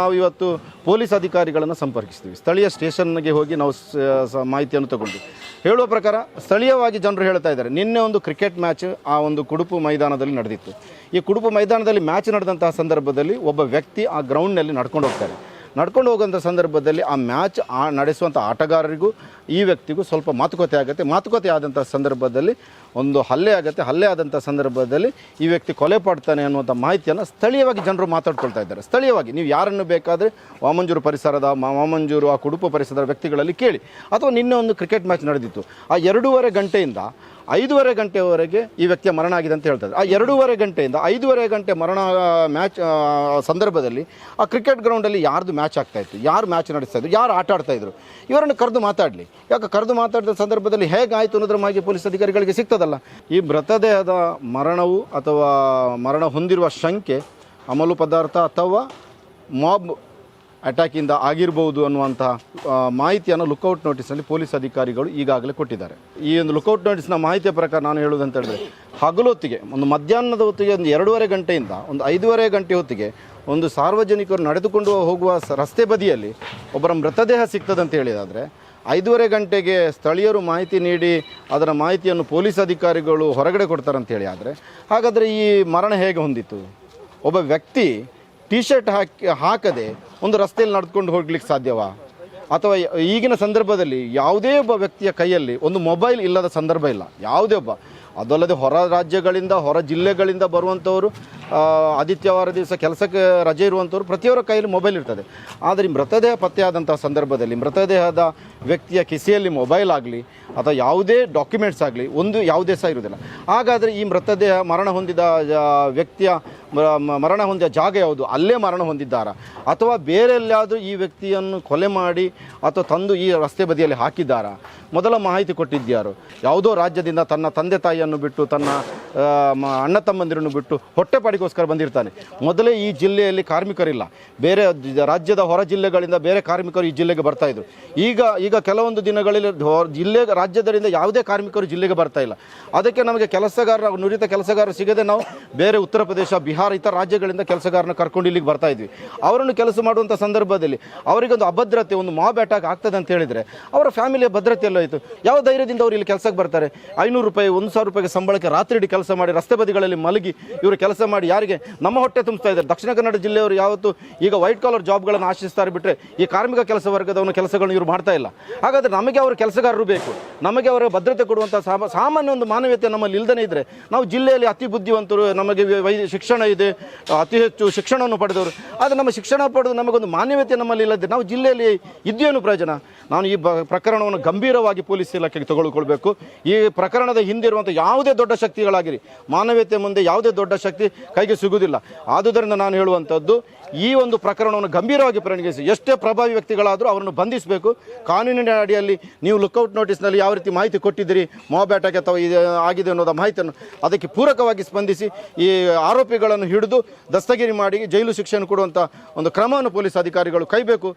ನಾವು ಇವತ್ತು ಪೊಲೀಸ್ ಅಧಿಕಾರಿಗಳನ್ನು ಸಂಪರ್ಕಿಸ್ತೀವಿ. ಸ್ಥಳೀಯ ಸ್ಟೇಷನ್ಗೆ ಹೋಗಿ ನಾವು ಮಾಹಿತಿಯನ್ನು ತಗೊಂಡ್ವಿ. ಹೇಳುವ ಪ್ರಕಾರ ಸ್ಥಳೀಯವಾಗಿ ಜನರು ಹೇಳ್ತಾ ಇದ್ದಾರೆ. ನಿನ್ನೆ ಒಂದು ಕ್ರಿಕೆಟ್ ಮ್ಯಾಚ್ ಆ ಒಂದು ಕುಡುಪು ಮೈದಾನದಲ್ಲಿ ನಡೆದಿತ್ತು. ಈ ಕುಡುಪು ಮೈದಾನದಲ್ಲಿ ಮ್ಯಾಚ್ ನಡೆದಂತಹ ಸಂದರ್ಭದಲ್ಲಿ ಒಬ್ಬ ವ್ಯಕ್ತಿ ಆ ಗ್ರೌಂಡ್ನಲ್ಲಿ ನಡ್ಕೊಂಡು ಹೋಗ್ತಾರೆ. ನಡ್ಕೊಂಡು ಹೋಗುವಂಥ ಸಂದರ್ಭದಲ್ಲಿ ಆ ಮ್ಯಾಚ್ ಆ ನಡೆಸುವಂಥ ಆಟಗಾರರಿಗೂ, ಈ ವ್ಯಕ್ತಿಗೂ ಸ್ವಲ್ಪ ಮಾತುಕತೆ ಆಗುತ್ತೆ. ಮಾತುಕತೆ ಆದಂಥ ಸಂದರ್ಭದಲ್ಲಿ, ಒಂದು ಹಲ್ಲೆ ಆಗುತ್ತೆ. ಹಲ್ಲೆ ಆದಂಥ ಸಂದರ್ಭದಲ್ಲಿ ಈ ವ್ಯಕ್ತಿ ಕೊಲೆ ಪಡ್ತಾನೆ ಅನ್ನುವಂಥ ಮಾಹಿತಿಯನ್ನು ಸ್ಥಳೀಯವಾಗಿ ಜನರು ಮಾತಾಡ್ಕೊಳ್ತಾ ಇದ್ದಾರೆ. ಸ್ಥಳೀಯವಾಗಿ, ನೀವು ಯಾರನ್ನು ಬೇಕಾದರೆ ವಾಮಂಜೂರು ಪರಿಸರದ ವಾಮಂಜೂರು, ಆ ಕುಡುಪು ಪರಿಸರದ ವ್ಯಕ್ತಿಗಳಲ್ಲಿ ಕೇಳಿ. ಅಥವಾ ನಿನ್ನೆ ಒಂದು ಕ್ರಿಕೆಟ್ ಮ್ಯಾಚ್ ನಡೆದಿತ್ತು. ಆ ಎರಡೂವರೆ ಗಂಟೆಯಿಂದ ಐದೂವರೆ ಗಂಟೆವರೆಗೆ ಈ ವ್ಯಕ್ತಿಯ ಮರಣ ಆಗಿದೆ ಅಂತ ಹೇಳ್ತಾರೆ ಆ ಎರಡೂವರೆ ಗಂಟೆಯಿಂದ ಐದೂವರೆ ಗಂಟೆ ಮರಣ ಮ್ಯಾಚ್ ಸಂದರ್ಭದಲ್ಲಿ ಆ ಕ್ರಿಕೆಟ್ ಗ್ರೌಂಡಲ್ಲಿ ಯಾರ್ದು ಮ್ಯಾಚ್ ಆಗ್ತಾ ಇತ್ತು. ಯಾರು ಮ್ಯಾಚ್ ನಡೆಸ್ತಾ ಇದ್ರು? ಯಾರು ಆಟ ಆಡ್ತಾ ಇದ್ರು? ಇವರನ್ನು ಕರೆದು ಮಾತಾಡಲಿ. ಯಾಕೆ ಕರೆದು ಮಾತಾಡಿದ ಸಂದರ್ಭದಲ್ಲಿ ಹೇಗಾಯಿತು ಅನ್ನೋದ್ರ ಮಾಹಿತಿ ಪೊಲೀಸ್ ಅಧಿಕಾರಿಗಳಿಗೆ ಸಿಗ್ತದಲ್ಲ. ಈ ಮೃತದೇಹದ ಮರಣವು ಅಥವಾ ಮರಣ ಹೊಂದಿರುವ ಶಂಕೆ, ಅಮಲು ಪದಾರ್ಥ ಅಥವಾ ಮಾಬ್ ಅಟ್ಯಾಕಿಂದ ಆಗಿರಬಹುದು ಅನ್ನುವಂಥ ಮಾಹಿತಿಯನ್ನು ಲುಕೌಟ್ ನೋಟಿಸ್ನಲ್ಲಿ ಪೊಲೀಸ್ ಅಧಿಕಾರಿಗಳು ಈಗಾಗಲೇ ಕೊಟ್ಟಿದ್ದಾರೆ. ಈ ಒಂದು ಲುಕ್ಔಟ್ ನೋಟಿಸ್ನ ಮಾಹಿತಿಯ ಪ್ರಕಾರ ನಾನು ಹೇಳುವುದಂತ ಹೇಳಿದ್ರೆ ಹಗಲು ಹೊತ್ತಿಗೆ ಒಂದು ಮಧ್ಯಾಹ್ನದ ಹೊತ್ತಿಗೆ ಒಂದು ಎರಡೂವರೆ ಗಂಟೆಯಿಂದ, ಒಂದು ಐದೂವರೆ ಗಂಟೆ ಹೊತ್ತಿಗೆ ಒಂದು ಸಾರ್ವಜನಿಕರು ನಡೆದುಕೊಂಡು ಹೋಗುವ ರಸ್ತೆ ಬದಿಯಲ್ಲಿ ಒಬ್ಬರ ಮೃತದೇಹ ಸಿಗ್ತದಂತ ಹೇಳಿದಾದರೆ, ಐದೂವರೆ ಗಂಟೆಗೆ ಸ್ಥಳೀಯರು ಮಾಹಿತಿ ನೀಡಿ, ಅದರ ಮಾಹಿತಿಯನ್ನು ಪೊಲೀಸ್ ಅಧಿಕಾರಿಗಳು ಹೊರಗಡೆ ಕೊಡ್ತಾರಂತೇಳಿ ಆದರೆ, ಹಾಗಾದರೆ ಈ ಮರಣ ಹೇಗೆ ಹೊಂದಿತ್ತು ಒಬ್ಬ ವ್ಯಕ್ತಿ ಟಿ ಶರ್ಟ್ ಹಾಕಿ, ಹಾಕದೆ ಒಂದು ರಸ್ತೆಯಲ್ಲಿ ನಡೆದುಕೊಂಡು ಹೋಗ್ಲಿಕ್ಕೆ ಸಾಧ್ಯವಾ? ಅಥವಾ ಈಗಿನ ಸಂದರ್ಭದಲ್ಲಿ ಯಾವುದೇ ಒಬ್ಬ ವ್ಯಕ್ತಿಯ ಕೈಯಲ್ಲಿ ಒಂದು ಮೊಬೈಲ್ ಇಲ್ಲದ ಸಂದರ್ಭ ಇಲ್ಲ. ಯಾವುದೇ ಒಬ್ಬ. ಅದಲ್ಲದೆ ಹೊರ ರಾಜ್ಯಗಳಿಂದ, ಹೊರ ಜಿಲ್ಲೆಗಳಿಂದ ಬರುವಂಥವರು ಆದಿತ್ಯವಾರ ದಿವಸ ಕೆಲಸಕ್ಕೆ ರಜೆ ಇರುವಂಥವ್ರು ಪ್ರತಿಯೊಬ್ಬರ ಕೈಯಲ್ಲಿ ಮೊಬೈಲ್ ಇರ್ತದೆ. ಆದರೆ ಮೃತದೇಹ ಪತ್ತೆಯಾದಂಥ ಸಂದರ್ಭದಲ್ಲಿ ಮೃತದೇಹದ ವ್ಯಕ್ತಿಯ ಕಿಸೆಯಲ್ಲಿ ಮೊಬೈಲ್ ಆಗಲಿ, ಅಥವಾ ಯಾವುದೇ ಡಾಕ್ಯುಮೆಂಟ್ಸ್ ಆಗಲಿ, ಒಂದು ಯಾವುದೇ ಸಹ ಇರುವುದಿಲ್ಲ. ಹಾಗಾದರೆ ಈ ಮೃತದೇಹ ಮರಣ ಹೊಂದಿದ ವ್ಯಕ್ತಿಯ ಮರಣ ಹೊಂದಿದ ಜಾಗ ಯಾವುದು? ಅಲ್ಲೇ ಮರಣ ಹೊಂದಿದ್ದಾರಾ? ಅಥವಾ ಬೇರೆಲ್ಲಾದರೂ ಈ ವ್ಯಕ್ತಿಯನ್ನು ಕೊಲೆ ಮಾಡಿ ಅಥವಾ ತಂದು ಈ ರಸ್ತೆ ಬದಿಯಲ್ಲಿ ಹಾಕಿದ್ದಾರಾ? ಮೊದಲ ಮಾಹಿತಿ ಕೊಟ್ಟಿದ್ಯಾರು ಯಾವುದೋ ರಾಜ್ಯದಿಂದ ತನ್ನ ತಂದೆ ತಾಯಿಯನ್ನು ಬಿಟ್ಟು, ತನ್ನ ಅಣ್ಣ ತಮ್ಮಂದಿರನ್ನು ಬಿಟ್ಟು ಹೊಟ್ಟೆಪಾಡಿಗೋಸ್ಕರ ಬಂದಿರ್ತಾನೆ. ಮೊದಲೇ ಈ ಜಿಲ್ಲೆಯಲ್ಲಿ ಕಾರ್ಮಿಕರಿಲ್ಲ. ಬೇರೆ ರಾಜ್ಯದ ಹೊರ ಜಿಲ್ಲೆಗಳಿಂದ ಬೇರೆ ಕಾರ್ಮಿಕರು ಈ ಜಿಲ್ಲೆಗೆ ಬರ್ತಾ ಇದ್ರು. ಈಗ ಈಗ ಕೆಲವೊಂದು ದಿನಗಳಲ್ಲಿ ಜಿಲ್ಲೆ, ರಾಜ್ಯದರಿಂದ ಯಾವುದೇ ಕಾರ್ಮಿಕರು ಜಿಲ್ಲೆಗೆ ಬರ್ತಾ ಇಲ್ಲ. ಅದಕ್ಕೆ ನಮಗೆ ಕೆಲಸಗಾರರು, ನುರಿತ ಕೆಲಸಗಾರರು ಸಿಗದೆ ನಾವು ಬೇರೆ ಉತ್ತರ ಪ್ರದೇಶ, ಬಿಹಾರ ಇತರ ರಾಜ್ಯಗಳಿಂದ ಕೆಲಸಗಾರನ ಕರ್ಕೊಂಡು ಇಲ್ಲಿಗೆ ಬರ್ತಾ ಇದ್ವಿ. ಅವರನ್ನು ಕೆಲಸ ಮಾಡುವಂಥ ಸಂದರ್ಭದಲ್ಲಿ ಅವರಿಗೊಂದು ಅಭದ್ರತೆ, ಒಂದು ಮಾಬ್ ಅಟ್ಯಾಕ್ ಆಗ್ತದೆ ಅಂತ ಹೇಳಿದರೆ ಅವರ ಫ್ಯಾಮಿಲಿಯ ಭದ್ರತೆ ಎಲ್ಲ ಆಯಿತು ಯಾವ ಧೈರ್ಯದಿಂದ ಅವರು ಇಲ್ಲಿ ಕೆಲಸಕ್ಕೆ ಬರ್ತಾರೆ? ಐನೂರು ರೂಪಾಯಿ, ಒಂದು ಸಾವಿರ ರೂಪಾಯಿಗೆ ಸಂಬಳಕ್ಕೆ ರಾತ್ರಿ ಕೆಲಸ ಮಾಡಿ ರಸ್ತೆ ಬದಿಗಳಲ್ಲಿ ಮಲಗಿ ಇವರು ಕೆಲಸ ಮಾಡಿ ಯಾರಿಗೆ? ನಮ್ಮ ಹೊಟ್ಟೆ ತುಂಬಿಸ್ತಾ ಇದ್ದಾರೆ. ದಕ್ಷಿಣ ಕನ್ನಡ ಜಿಲ್ಲೆಯವರು ಯಾವತ್ತು ಈಗ ವೈಟ್ ಕಾಲರ್ ಜಾಬ್ಗಳನ್ನು ಆಶಿಸ್ತಾರೆ ಬಿಟ್ಟರೆ ಈ ಕಾರ್ಮಿಕ ಕೆಲಸ ವರ್ಗದವನು ಕೆಲಸಗಳನ್ನು ಇವರು ಮಾಡ್ತಾ ಇಲ್ಲ. ಹಾಗಾದರೆ ನಮಗೆ ಅವರ ಕೆಲಸಗಾರರು ಬೇಕು. ನಮಗೆ ಅವರ ಭದ್ರತೆ ಕೊಡುವಂಥ ಸಾಮ, ಸಾಮಾನ್ಯ ಒಂದು ಮಾನವೀಯತೆ ನಮ್ಮಲ್ಲಿ ಇಲ್ಲದೇ ಇದ್ದರೆ ನಾವು ಜಿಲ್ಲೆಯಲ್ಲಿ ಅತಿ ಬುದ್ಧಿವಂತರು, ನಮಗೆ ಶಿಕ್ಷಣ ಇದೆ. ಅತಿ ಹೆಚ್ಚು ಶಿಕ್ಷಣವನ್ನು ಪಡೆದವರು. ಆದರೆ ನಮ್ಮ ಶಿಕ್ಷಣ ಪಡೆದು ನಮಗೊಂದು ಮಾನ್ಯತೆ ನಮ್ಮಲ್ಲಿ ಇಲ್ಲದೆ ನಾವು ಜಿಲ್ಲೆಯಲ್ಲಿ ಇದ್ದೇನು ಪ್ರಯೋಜನ? ನಾನು ಈ ಪ್ರಕರಣವನ್ನು ಗಂಭೀರವಾಗಿ ಪೊಲೀಸ್ ಇಲಾಖೆಗೆ ತಗೊಳ್ಕೊಳ್ಬೇಕು. ಈ ಪ್ರಕರಣದ ಹಿಂದೆ ಇರುವಂಥ ಯಾವುದೇ ದೊಡ್ಡ ಶಕ್ತಿಗಳಾಗಿರಿ, ಮಾನವೀಯತೆ ಮುಂದೆ ಯಾವುದೇ ದೊಡ್ಡ ಶಕ್ತಿ ಕೈಗೆ ಸಿಗುವುದಿಲ್ಲ. ಆದುದರಿಂದ ನಾನು ಹೇಳುವಂಥದ್ದು ಈ ಒಂದು ಪ್ರಕರಣವನ್ನು ಗಂಭೀರವಾಗಿ ಪರಿಗಣಿಸಿ. ಎಷ್ಟೇ ಪ್ರಭಾವಿ ವ್ಯಕ್ತಿಗಳಾದರೂ ಅವರನ್ನು ಬಂಧಿಸಬೇಕು. ಕಾನೂನಿನ ಅಡಿಯಲ್ಲಿ ನೀವು ಲುಕ್ಔಟ್ ನೋಟಿಸ್ನಲ್ಲಿ ಯಾವ ರೀತಿ ಮಾಹಿತಿ ಕೊಟ್ಟಿದ್ದೀರಿ ಮಾಬ್ ಅಟ್ಯಾಕ್ ಅಥವಾ ಆಗಿದೆ ಅನ್ನೋದ ಮಾಹಿತಿಯನ್ನು ಅದಕ್ಕೆ ಪೂರಕವಾಗಿ ಸ್ಪಂದಿಸಿ ಈ ಆರೋಪಿಗಳನ್ನು ಹಿಡಿದು ದಸ್ತಗಿರಿ ಮಾಡಿ ಜೈಲು ಶಿಕ್ಷೆಯನ್ನು ಕೊಡುವಂತಹ ಒಂದು ಕ್ರಮವನ್ನು ಪೊಲೀಸ್ ಅಧಿಕಾರಿಗಳು ಕೈಬೇಕು.